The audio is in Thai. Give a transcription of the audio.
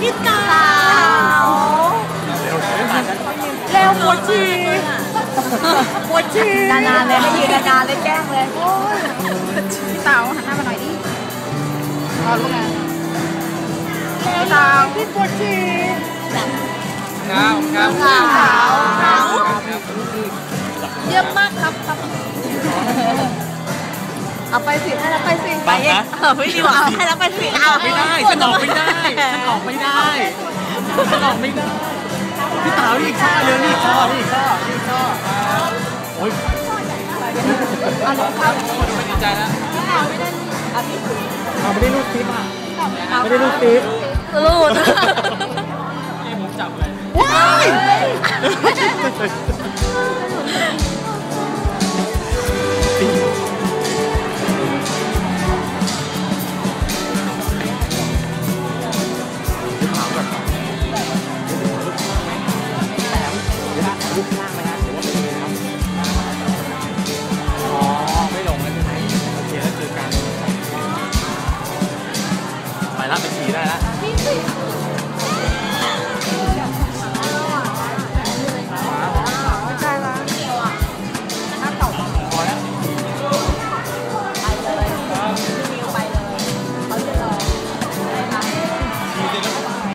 พี่เต๋าเร็วปวดฉีปวดฉีนานๆเลยให้ยืนนานๆเลยแกล้งเลยพี่เต๋าหันหน้ามาหน่อยดิรอลูกนะพี่เต๋าพี่ปวดฉี่ครับครับขาวขาวเยี่ยมมากครับ เอาไปสิให้เราไปสิไปนะเออไม่ดีกว่าให้เราไปสิออกไม่ได้ฉันออกไม่ได้ฉันออกไม่ได้ฉันออกไม่ได้พี่เต๋านี่อีกข้อเดียวนี่อีกข้อนี่อีกข้อนี่อีกข้อโอ้ยไม่ดีใจแล้วเอาไม่ได้รูดคลิปอะไม่ได้รูดคลิปรูดนี่ผมจับเลยว้าย 来来来。